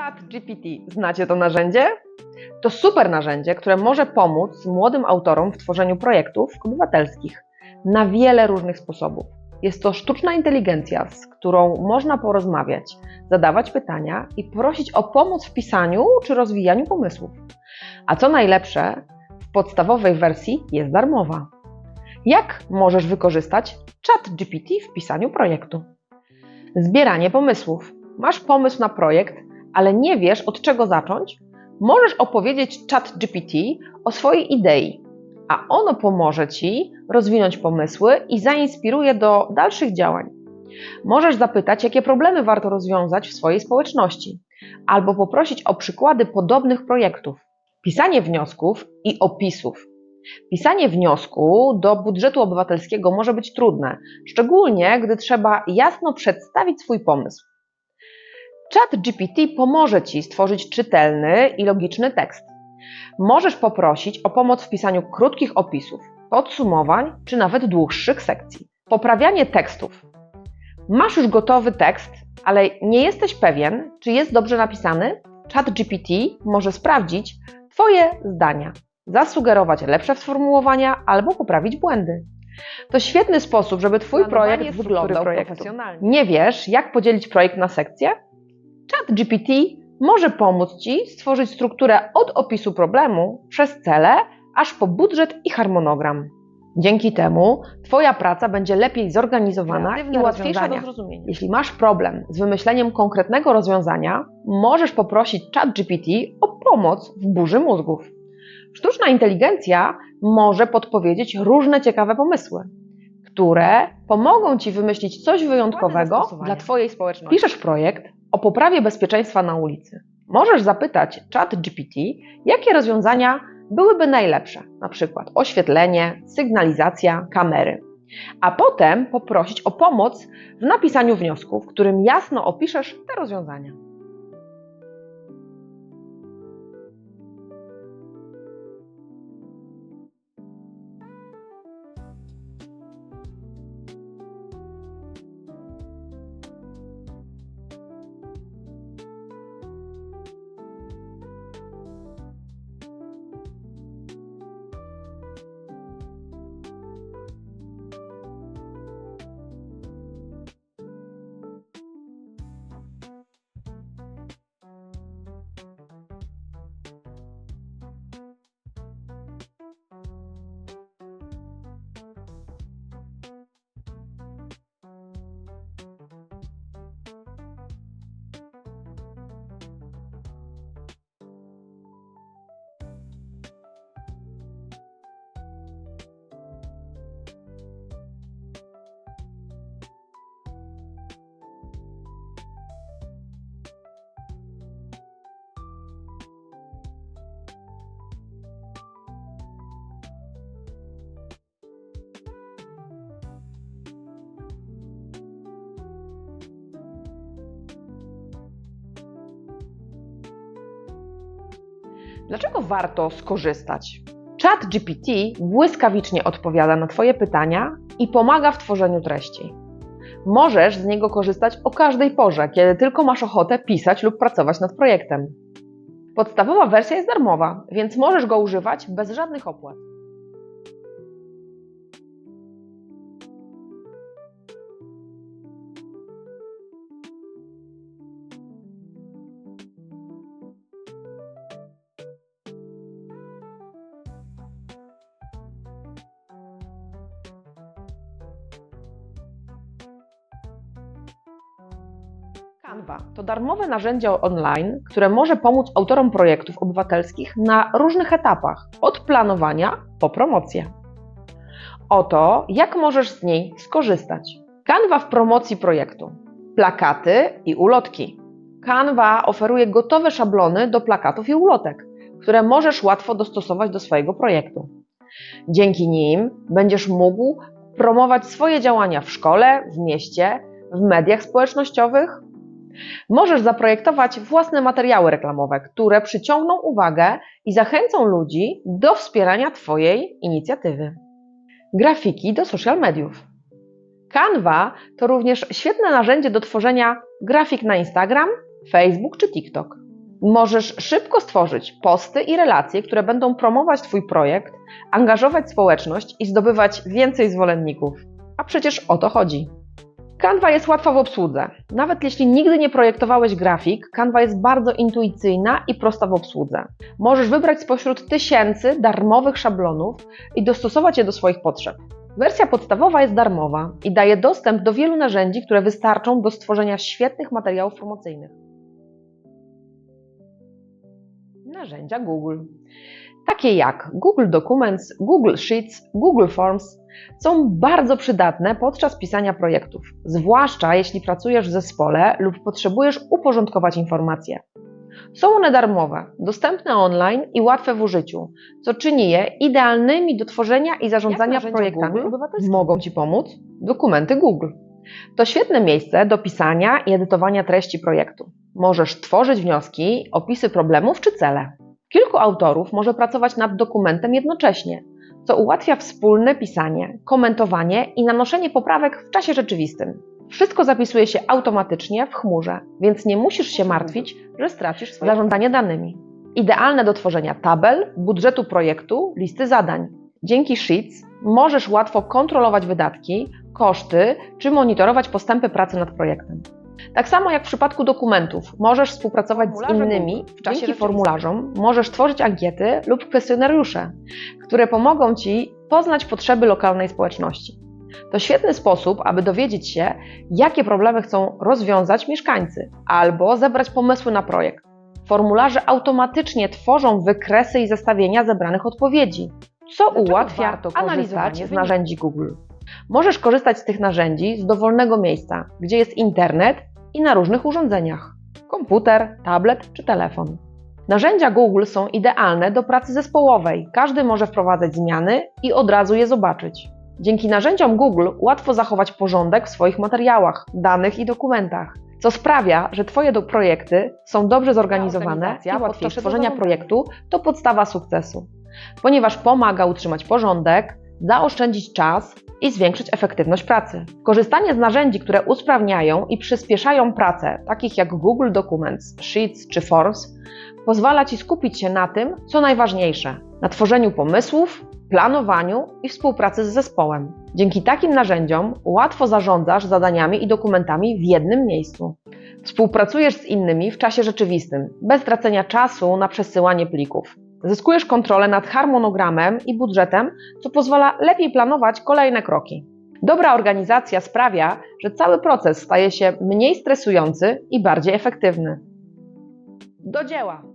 Chat GPT. Znacie to narzędzie? To super narzędzie, które może pomóc młodym autorom w tworzeniu projektów obywatelskich na wiele różnych sposobów. Jest to sztuczna inteligencja, z którą można porozmawiać, zadawać pytania i prosić o pomoc w pisaniu czy rozwijaniu pomysłów. A co najlepsze, w podstawowej wersji jest darmowa. Jak możesz wykorzystać Chat GPT w pisaniu projektu? Zbieranie pomysłów. Masz pomysł na projekt, ale nie wiesz od czego zacząć? Możesz opowiedzieć Chat GPT o swojej idei, a ono pomoże Ci rozwinąć pomysły i zainspiruje do dalszych działań. Możesz zapytać, jakie problemy warto rozwiązać w swojej społeczności, albo poprosić o przykłady podobnych projektów. Pisanie wniosków i opisów. Pisanie wniosku do budżetu obywatelskiego może być trudne, szczególnie gdy trzeba jasno przedstawić swój pomysł. Chat GPT pomoże Ci stworzyć czytelny i logiczny tekst. Możesz poprosić o pomoc w pisaniu krótkich opisów, podsumowań czy nawet dłuższych sekcji. Poprawianie tekstów. Masz już gotowy tekst, ale nie jesteś pewien, czy jest dobrze napisany? Chat GPT może sprawdzić Twoje zdania, zasugerować lepsze sformułowania albo poprawić błędy. To świetny sposób, żeby Twój projekt wyglądał profesjonalnie. Nie wiesz, jak podzielić projekt na sekcje? Chat GPT może pomóc Ci stworzyć strukturę od opisu problemu przez cele, aż po budżet i harmonogram. Dzięki temu Twoja praca będzie lepiej zorganizowana i łatwiejsza do zrozumienia. Jeśli masz problem z wymyśleniem konkretnego rozwiązania, możesz poprosić ChatGPT o pomoc w burzy mózgów. Sztuczna inteligencja może podpowiedzieć różne ciekawe pomysły, które pomogą Ci wymyślić coś wyjątkowego dla Twojej społeczności. Piszesz projekt o poprawie bezpieczeństwa na ulicy. Możesz zapytać ChatGPT, jakie rozwiązania byłyby najlepsze, na oświetlenie, sygnalizacja, kamery. A potem poprosić o pomoc w napisaniu wniosku, w którym jasno opiszesz te rozwiązania. Dlaczego warto skorzystać? Chat GPT błyskawicznie odpowiada na Twoje pytania i pomaga w tworzeniu treści. Możesz z niego korzystać o każdej porze, kiedy tylko masz ochotę pisać lub pracować nad projektem. Podstawowa wersja jest darmowa, więc możesz go używać bez żadnych opłat. Canva to darmowe narzędzie online, które może pomóc autorom projektów obywatelskich na różnych etapach, od planowania po promocję. Oto, jak możesz z niej skorzystać. Canva w promocji projektu. Plakaty i ulotki. Canva oferuje gotowe szablony do plakatów i ulotek, które możesz łatwo dostosować do swojego projektu. Dzięki nim będziesz mógł promować swoje działania w szkole, w mieście, w mediach społecznościowych, Możesz zaprojektować własne materiały reklamowe, które przyciągną uwagę i zachęcą ludzi do wspierania Twojej inicjatywy. Grafiki do social mediów. Canva to również świetne narzędzie do tworzenia grafik na Instagram Facebook czy TikTok. Możesz szybko stworzyć posty i relacje, które będą promować Twój projekt, angażować społeczność i zdobywać więcej zwolenników. A przecież o to chodzi. Canva jest łatwa w obsłudze. Nawet jeśli nigdy nie projektowałeś grafik, Canva jest bardzo intuicyjna i prosta w obsłudze. Możesz wybrać spośród tysięcy darmowych szablonów i dostosować je do swoich potrzeb. Wersja podstawowa jest darmowa i daje dostęp do wielu narzędzi, które wystarczą do stworzenia świetnych materiałów promocyjnych. Narzędzia Google. Takie jak Google Documents, Google Sheets, Google Forms są bardzo przydatne podczas pisania projektów, zwłaszcza jeśli pracujesz w zespole lub potrzebujesz uporządkować informacje. Są one darmowe, dostępne online i łatwe w użyciu, co czyni je idealnymi do tworzenia i zarządzania projektami Google. Mogą Ci pomóc dokumenty Google. To świetne miejsce do pisania i edytowania treści projektu. Możesz tworzyć wnioski, opisy problemów czy cele. Kilku autorów może pracować nad dokumentem jednocześnie, co ułatwia wspólne pisanie, komentowanie i nanoszenie poprawek w czasie rzeczywistym. Wszystko zapisuje się automatycznie w chmurze, więc nie musisz się martwić, że stracisz swoje zarządzanie danymi. Idealne do tworzenia tabel, budżetu projektu, listy zadań. Dzięki Sheets możesz łatwo kontrolować wydatki, koszty czy monitorować postępy pracy nad projektem. Tak samo jak w przypadku dokumentów, możesz współpracować z innymi w czasie Dzięki formularzom, możesz tworzyć ankiety lub kwestionariusze, które pomogą Ci poznać potrzeby lokalnej społeczności. To świetny sposób, aby dowiedzieć się, jakie problemy chcą rozwiązać mieszkańcy, albo zebrać pomysły na projekt. Formularze automatycznie tworzą wykresy i zestawienia zebranych odpowiedzi, co Dlaczego ułatwia analizowanie korzystać z narzędzi Google. Możesz korzystać z tych narzędzi z dowolnego miejsca, gdzie jest internet i na różnych urządzeniach komputer, tablet czy telefon. Narzędzia Google są idealne do pracy zespołowej. Każdy może wprowadzać zmiany i od razu je zobaczyć. Dzięki narzędziom Google łatwo zachować porządek w swoich materiałach, danych i dokumentach, co sprawia, że Twoje projekty są dobrze zorganizowane i łatwiej zarządzania. projektu to podstawa sukcesu, ponieważ pomaga utrzymać porządek, zaoszczędzić czas i zwiększyć efektywność pracy. Korzystanie z narzędzi, które usprawniają i przyspieszają pracę, takich jak Google Documents, Sheets czy Forms, pozwala Ci skupić się na tym, co najważniejsze na tworzeniu pomysłów, planowaniu i współpracy z zespołem. Dzięki takim narzędziom łatwo zarządzasz zadaniami i dokumentami w jednym miejscu. Współpracujesz z innymi w czasie rzeczywistym, bez tracenia czasu na przesyłanie plików. Zyskujesz kontrolę nad harmonogramem i budżetem, co pozwala lepiej planować kolejne kroki. Dobra organizacja sprawia, że cały proces staje się mniej stresujący i bardziej efektywny. Do dzieła!